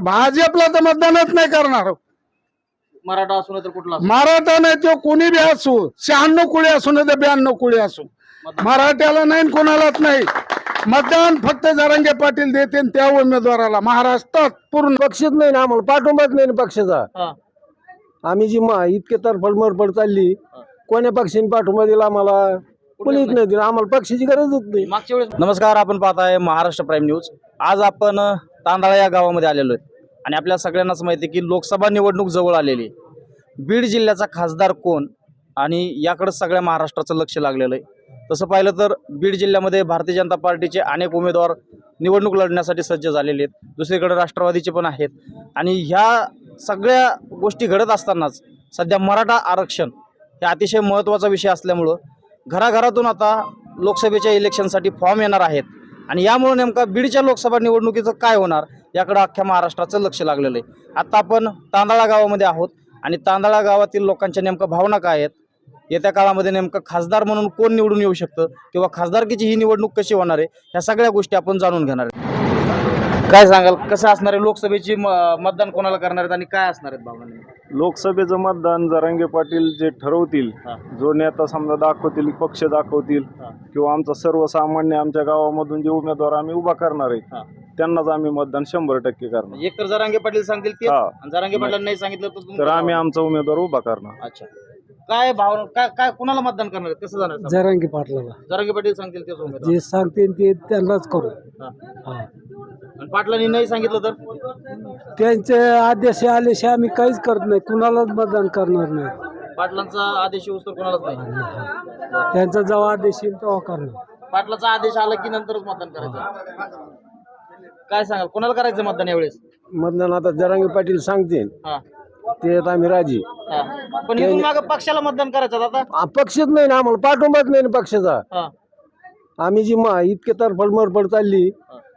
भाजपला तर मतदानच नाही करणार. मराठा असू नाही तर कुठला असू. मराठा नाही तो कोणी बी असू. शहाण्णव कुळी असू नाही तर ब्याण्णव कुळी असू. मराठ्याला नाही कोणालाच नाही. मतदान फक्त जरांगे पाटील देते त्या उमेदवाराला. महाराष्ट्रात पूर्ण पक्षच नाही ना आम्हाला. पाठोपाठ नाही ना पक्षाचा. हा. आम्ही जी मा इतके तर फडमडफड चालली कोण्या पक्षाने पाठोबा दिला आम्हाला? कोणीच नाही दिला. आम्हाला पक्षाची गरजच नाही. मागच्या वेळेस नमस्कार आपण पाहत आहे महाराष्ट्र प्राईम न्यूज. आज आपण तांदळा या गावामध्ये आलेलो आहे. आणि आपल्या सगळ्यांनाच माहिती आहे की लोकसभा निवडणूक जवळ आलेली आहे. बीड जिल्ह्याचा खासदार कोण आणि याकडं सगळ्या महाराष्ट्राचं लक्ष लागलेलं आहे. तसं पाहिलं तर बीड जिल्ह्यामध्ये भारतीय जनता पार्टीचे अनेक उमेदवार निवडणूक लढण्यासाठी सज्ज झालेले आहेत. दुसरीकडे राष्ट्रवादीचे पण आहेत. आणि ह्या सगळ्या गोष्टी घडत असतानाच सध्या मराठा आरक्षण हे अतिशय महत्त्वाचा विषय असल्यामुळं घराघरातून आता लोकसभेच्या इलेक्शनसाठी फॉर्म येणार आहेत. आणि यामुळे नेमका बीडच्या लोकसभा निवडणुकीचं काय होणार याकडं अख्ख्या महाराष्ट्राचं लक्ष लागलेलं आहे. आत्ता आपण तांदळा गावामध्ये आहोत आणि तांदळा गावातील लोकांच्या नेमक्या भावना काय आहेत? येत्या काळामध्ये नेमकं खासदार म्हणून कोण निवडून येऊ शकतं? किंवा खासदारकीची ही निवडणूक कशी होणार आहे? ह्या सगळ्या गोष्टी आपण जाणून घेणार आहे. काय सांगाल कसं असणार आहे लोकसभेची म- मतदान कोणाला करणार आहेत आणि काय असणार आहेत भावना नेमक्या? लोकसभेचं मतदान जरांगे पाटील जे ठरवतील हा. जो नेता समजा दाखवतील पक्ष दाखवतील हा. किंवा आमचा सर्वसामान्य आमच्या गावामधून जे उमेदवार आम्ही उभा करणार हा. आहे त्यांनाच आम्ही मतदान शंभर टक्के करणार एक तर जरांगे पाटील सांगतील ते हा. आणि जरांगे पाटील नाही सांगितलं तर तुमचं आम्ही. आमचा उमेदवार उभा करणार अच्छा काय भावना काय काय कुणाला मतदान करणार आहेत? कसं जाणार जरांगी पाटलाला. जरांगे पाटील सांगतील तेच उमेदवार. जे सांगते ते त्यांनाच करू. हा. आणि पाटलांनी नाही सांगितलं तर? त्यांचे आदेश आलेशे आम्ही काहीच करत नाही. कुणालाच मतदान करणार नाही. पाटलांचा आदेश येऊस तर कोणालाच नाही? त्यांचा जेव्हा आदेश येईल तेव्हा करणार. पाटलाचा आदेश आला की नंतरच मतदान करायचं? काय सांगाल? कोणाला करायचं मतदान यावेळेस? मतदान आता जरांगी पाटील सांगतील. हा. ते आता आम्ही राजी. हा. पण इथून माग पक्षाला मतदान करायचं आता? आ, पक्षच नाही ना आम्हाला पाठोबाच नाही ना पक्षाचा. हा. आम्ही जी मा इतके तर फडमडफड चालली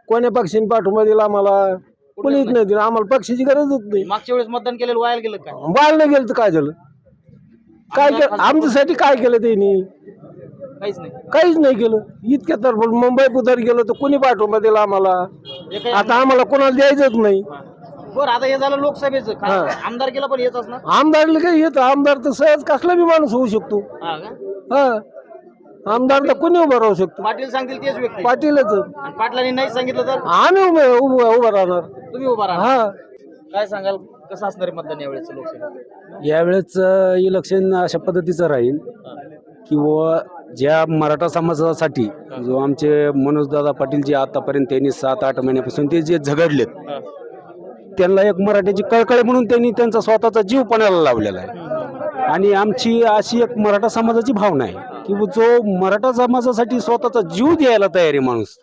कोण्या पक्षाने पाठोबा दिला आम्हाला? कोणीच नाही. दिला. आम्हाला पक्षाची गरजच नाही. मागच्या वेळेस मतदान केलेलं वाया गेलं काय नाही गेलं तर काय झालं? काय केलं आमच्यासाठी काय केलं त्यांनी? काहीच नाही. काहीच नाही केलं. इतक्या तर मुंबई पुतर गेलो तर कोणी पाठोबा दिला आम्हाला? आता आम्हाला कोणाला द्यायचंच नाही. बरं आता हे झालं लोकसभेचं. खा- आमदार केला पण येत असणार? आमदारला काही येतं आमदार तर सहज कसला बी माणूस होऊ शकतो. हा का? हा. आमदार तर कोणी उभं राहू शकतो? पाटील सांगतील तेच व्यक्ती. पाटीलच. आणि पाटलांनी नाही सांगितलं तर? आम्ही उभे उभं उभं राहणार. तुम्ही उभा राहा. हा. काय सांगाल? कसं असणार आहे मतदान यावेळेस लोकसभेत? यावेळेस इलेक्शन अशा पद्धतीचं राहील की व ज्या मराठा समाजासाठी जो आमचे मनोजदादा पाटील जे आतापर्यंत त्यांनी सात आठ महिन्यापासून ते जे झगडलेत त्यांना एक मराठ्याची कळकळ म्हणून त्यांनी त्यांचा स्वतःचा जीव पणाला लावलेला आहे आणि आमची अशी एक मराठा समाजाची भावना आहे की जो मराठा समाजासाठी स्वतःचा जीव द्यायला तयार आहे माणूस.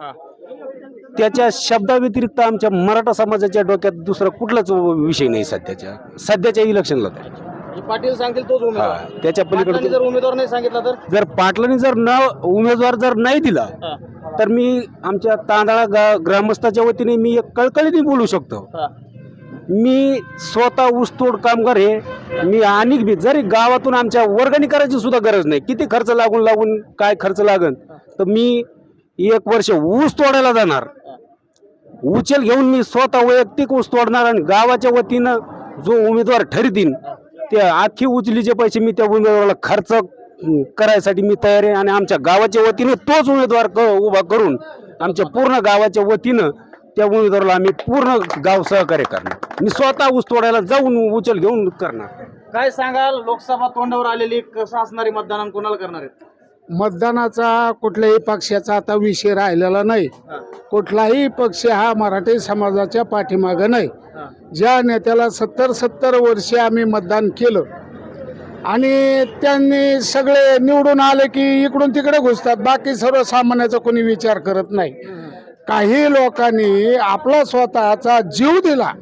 त्याच्या शब्दाव्यतिरिक्त आमच्या मराठा समाजाच्या डोक्यात दुसरा कुठलाच विषय नाही सध्याच्या सध्याच्या इलेक्शनला तरी पाटील सांगतील तोच उमेदवार त्याच्या पलीकडे जर उमेदवार नाही सांगितला तर जर पाटलांनी जर न उमेदवार जर नाही दिला. तर मी आमच्या तांदळा ग्रामस्थाच्या वतीने मी एक कळकळीने बोलू शकतो. मी स्वतः ऊसतोड कामगार आहे. मी अनेक बी जरी गावातून आमच्या वर्गणी करायची सुद्धा गरज नाही. किती खर्च लागून लागून काय खर्च लागन? तर मी एक वर्ष ऊस तोडायला जाणार. उचल घेऊन मी स्वतः वैयक्तिक ऊस तोडणार आणि गावाच्या वतीनं जो उमेदवार ठरतील ते आखी उचलीचे पैसे मी त्या उमेदवाराला खर्च करायसाठी मी तयार आहे. आणि आमच्या गावाच्या वतीनं तोच उमेदवार क उभा करून आमच्या पूर्ण गावाच्या वतीनं त्या उमेदवाराला आम्ही पूर्ण गाव सहकार्य करणार. मी स्वतः ऊस तोडायला जाऊन उचल घेऊन करणार. काय सांगाल? लोकसभा तोंडावर आलेली कसं असणारी मतदान कोणाला करणार आहेत? मतदानाचा कुठल्याही पक्षाचा आता विषय राहिलेला नाही. कुठलाही पक्ष हा मराठी समाजाच्या पाठीमागं नाही. ज्या नेत्याला सत्तर सत्तर वर्षे आम्ही मतदान केलं आणि त्यांनी सगळे निवडून आले की इकडून तिकडे घुसतात. बाकी सर्वसामान्याचा कोणी विचार करत नाही. काही लोकांनी आपला स्वतःचा जीव दिला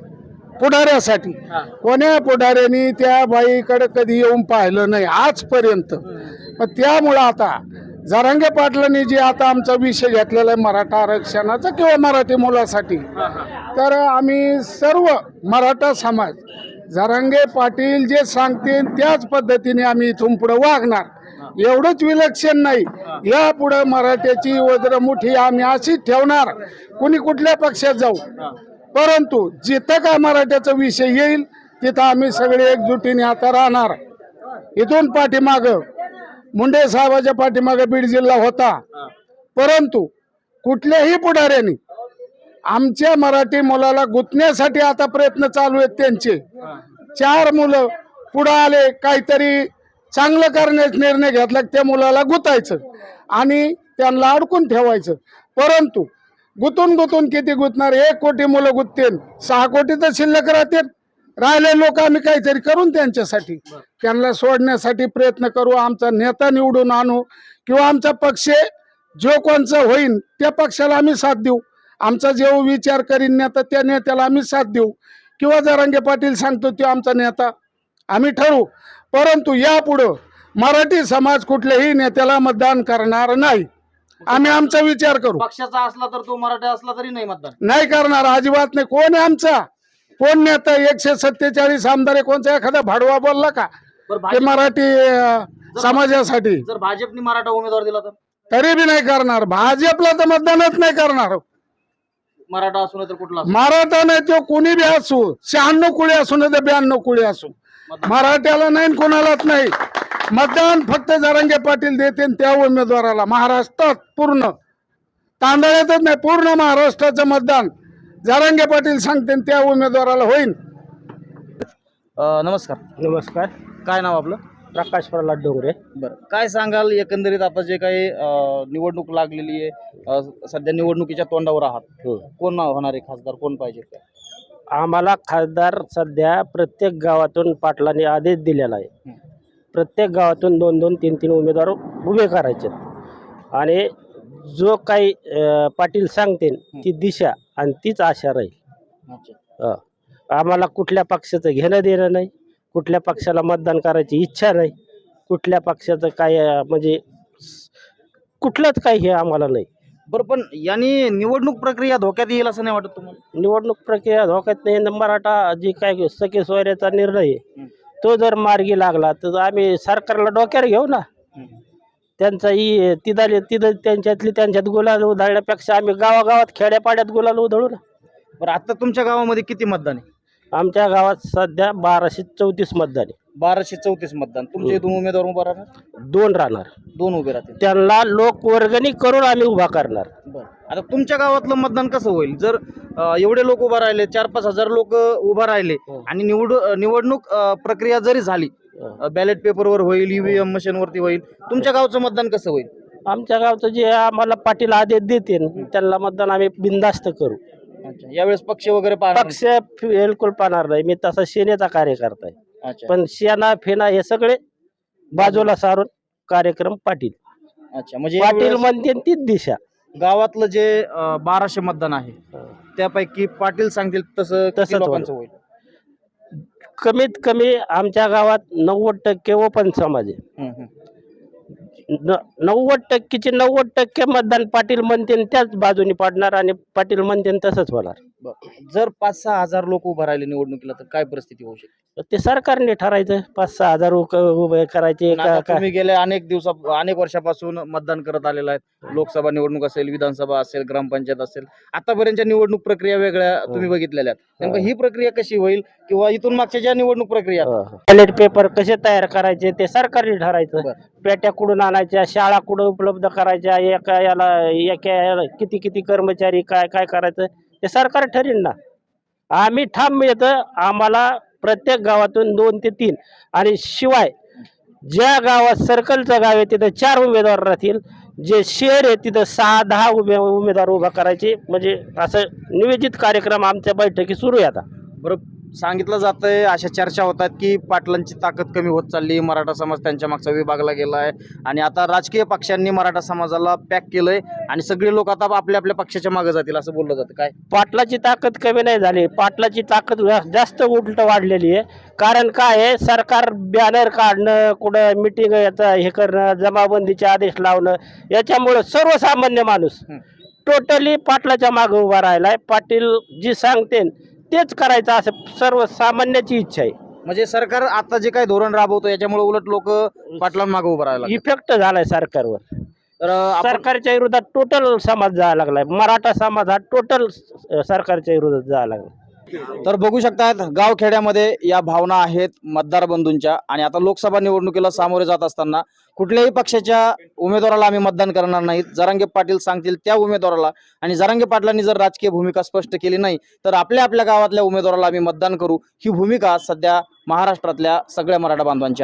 पुढाऱ्यासाठी. कोण्या पुढाऱ्यांनी त्या बाईकडे कधी येऊन पाहिलं नाही आजपर्यंत. पण त्यामुळं आता जरांगे पाटलांनी जे आता आमचा विषय घेतलेला आहे मराठा आरक्षणाचा किंवा मराठी मुलासाठी तर आम्ही सर्व मराठा समाज जरांगे पाटील जे सांगतील त्याच पद्धतीने आम्ही इथून पुढे वागणार. एवढंच विलक्षण नाही. या पुढे मराठ्याची वज्रमुठी आम्ही अशीच ठेवणार. कुणी कुठल्या पक्षात जाऊ? परंतु जिथं का मराठ्याचा विषय येईल तिथं आम्ही सगळे एकजुटीने आता राहणार. इथून पाठीमाग मुंडे साहेबाच्या पाठीमाग बीड जिल्हा होता. परंतु कुठल्याही पुढाऱ्यांनी आमच्या मराठी मुलाला गुंतण्यासाठी आता प्रयत्न चालू आहेत त्यांचे. चार मुलं पुढं आले काहीतरी चांगलं करण्याचा निर्णय घेतला त्या मुलाला गुतायचं आणि त्यांना अडकून ठेवायचं. परंतु गुतून गुतून किती गुतणार? एक कोटी मुलं गुततील सहा कोटी तर शिल्लक राहतील. राहिले लोक आम्ही काहीतरी करून त्यांच्यासाठी. त्यांना सोडण्यासाठी प्रयत्न करू आमचा नेता निवडून आणू किंवा आमचा पक्ष जो कोणचा होईल त्या पक्षाला आम्ही साथ देऊ. आमचा जो विचार करीन नेता त्या नेत्याला आम्ही साथ देऊ. किंवा जरांगे पाटील सांगतो तो आमचा नेता आम्ही ठरवू. परंतु यापुढं मराठी समाज कुठल्याही नेत्याला मतदान करणार नाही. आम्ही आमचा विचार करू. पक्षाचा असला तर तो मराठा असला तरी नाही मतदान. नाही करणार अजिबात नाही. कोण आहे आमचा? कोण नेता एकशे सत्तेचाळीस आमदार कोणचा एखादा भाडवा बोलला का? ते मराठी समाजासाठी. जर भाजपने मराठा उमेदवार दिला तर? तरी बी नाही करणार. भाजपला तर मतदानच नाही करणार. मराठा असू नये तर कुठला. मराठा नाही तो कोणी बी असू. शहाण्णव कुळी असू नाही तर ब्याण्णव कुळी असू. मराठ्याला नाही कोणालाच नाही. मतदान फक्त जरांगे पाटील देते त्या उमेदवाराला. महाराष्ट्रात पूर्ण. तांदळ्यातच नाही पूर्ण महाराष्ट्राचं मतदान. जरांगे पाटील सांगते त्या उमेदवाराला होईल नमस्कार. नमस्कार. काय नाव आपलं? प्रकाश प्रल्हाद डोंगरे. बरं. काय सांगाल एकंदरीत आता जे काही अं, निवडणूक लागलेली आहे अं, सध्या निवडणुकीच्या तोंडावर आहात. कोण नाव होणार आहे खासदार? कोण पाहिजे? आम्हाला खासदार सध्या प्रत्येक गावातून पाटलांनी आदेश दिलेला आहे. प्रत्येक गावातून दोन दोन तीन तीन उमेदवार उभे करायचे. आणि जो काही अं, पाटील सांगतील ती दिशा आणि तीच आशा राहील. अं. आम्हाला कुठल्या पक्षाचं घेणं देणं नाही कुठल्या पक्षाला मतदान करायची इच्छा नाही कुठल्या पक्षाचं काय अं, म्हणजे स- कुठलंच काही हे आम्हाला नाही. बरं पण यांनी निवडणूक प्रक्रिया धोक्यात येईल असं नाही वाटत तुम्हाला? निवडणूक प्रक्रिया धोक्यात नाही. मराठा जी काय सखी सोयऱ्याचा निर्णय आहे. तो जर मार्गी लागला तर आम्ही सरकारला डोक्यावर घेऊ ना. त्यांचा ही तिथं तिथं त्यांच्यातली त्यांच्यात गुलाल उधळण्यापेक्षा आम्ही गावागावात खेड्यापाड्यात गुलाल उधळू ना. बरं आता तुमच्या गावामध्ये किती मतदान आहे? आमच्या गावात सध्या बाराशे चौतीस मतदान आहे. बाराशे चौतीस मतदान. तुमचे दोन उमेदवार उभा राहणार? दोन राहणार. दोन उभे राहतील. त्यांना लोक वर्गणी करून आम्ही उभा करणार. बरं. आता तुमच्या गावातलं मतदान कसं होईल? जर अं, एवढे लोक उभा राहिले चार पाच हजार लोक उभा राहिले हो. आणि निवड निवडणूक अं, प्रक्रिया जरी झाली हो. बॅलेट पेपरवर होईल ईव्हीएम मशीनवरती होईल तुमच्या गावचं मतदान कसं होईल? आमच्या गावचं जे आम्हाला पाटील आदेश देतील त्यांना मतदान आम्ही बिंदास्त करू. यावेळेस पक्ष वगैरे पाहणार पक्ष बिलकुल पाहणार नाही. मी तसा सेनेचा कार्यकर्ता आहे? अच्छा. पण शेना फेना हे सगळे बाजूला सारून कार्यक्रम पाटील. अच्छा म्हणजे पाटील यावेळेस म्हणते तीच दिशा. गावातलं जे अं, बाराशे मतदान आहे त्यापैकी पाटील सांगतील तसं किती तसंच लोकांचं होईल? कमीत कमी आमच्या गावात नव्वद टक्के ओपन समाज आहे. हम्म, हम्म. न- नव्वद टक्केचे नव्वद टक्के मतदान पाटील म्हणते त्याच बाजूने पाडणार आणि पाटील म्हणते तसंच होणार. बरं. जर पाच सहा हजार लोक उभं राहिले निवडणुकीला तर काय परिस्थिती होऊ शकते? ते सरकारने ठरायचं पाच सहा हजार उक- उभे करायचे पण आता का- का- तुम्ही गेल्या अनेक दिवसा अनेक वर्षापासून मतदान करत आलेला आहे. लोकसभा निवडणूक असेल विधानसभा असेल ग्रामपंचायत असेल. आतापर्यंतच्या निवडणूक प्रक्रिया वेगळ्या तुम्ही बघितलेल्या आहेत. नेमकं ही प्रक्रिया कशी होईल? किंवा इथून मागच्या ज्या निवडणूक प्रक्रिया बॅलेट पेपर कसे तयार करायचे ते सरकारने ठरायचं. पेट्या कुठून आणायच्या शाळा कुठं उपलब्ध करायच्या एका याला एका याला किती किती कर्मचारी काय काय करायचं ते सरकार ठरेल ना. आम्ही ठाम येतं आम्हाला प्रत्येक गावातून दोन ते तीन. आणि शिवाय ज्या गावात सर्कलचं गाव आहे तिथं चार उमेदवार राहतील. जे शहर आहे तिथं सहा दहा उमे उमेदवार उभा करायचे. म्हणजे असं नियोजित कार्यक्रम आमच्या बैठकी सुरू आहे आता. बरं सांगितलं जातंय अशा चर्चा होतात की पाटलांची ताकद कमी होत चालली मराठा समाज त्यांच्या मागचा विभागला गेला आहे आणि आता राजकीय पक्षांनी मराठा समाजाला पॅक केलंय आणि सगळे लोक आता आपल्या आपल्या पक्षाच्या मागे जातील असं बोललं जातं. काय? पाटलाची ताकद कमी नाही झाली. पाटलाची ताकद जास्त उलट वाढलेली आहे. कारण काय आहे? सरकार बॅनर काढणं कुठं मिटिंग याचं हे करणं जमाबंदीचे आदेश लावणं याच्यामुळं सर्वसामान्य माणूस. टोटली पाटलाच्या मागे उभा राहिलाय. पाटील जी सांगते तेच करायचं असं सर्वसामान्याची इच्छा आहे. म्हणजे सरकार आता जे काही धोरण राबवतं याच्यामुळे उलट लोक पाटलांमागे उभं राहायला लागले. इफेक्ट झालाय सरकारवर. तर आपण- सरकारच्या विरोधात टोटल समाज जायला लागलाय. मराठा समाज हा टोटल सरकारच्या विरोधात जायला लागला तर बघू शकतात गावखेड्यामध्ये या भावना आहेत मतदार बंधूंच्या. आणि आता लोकसभा निवडणुकीला सामोरे जात असताना कुठल्याही पक्षाच्या उमेदवाराला आम्ही मतदान करणार नाहीत जरांगे पाटील सांगतील त्या उमेदवाराला. आणि जरांगे पाटलांनी जर राजकीय भूमिका स्पष्ट केली नाही तर आपल्या आपल्या गावातल्या उमेदवाराला आम्ही मतदान करू. ही भूमिका सध्या महाराष्ट्रातल्या सगळ्या मराठा बांधवांची आहे.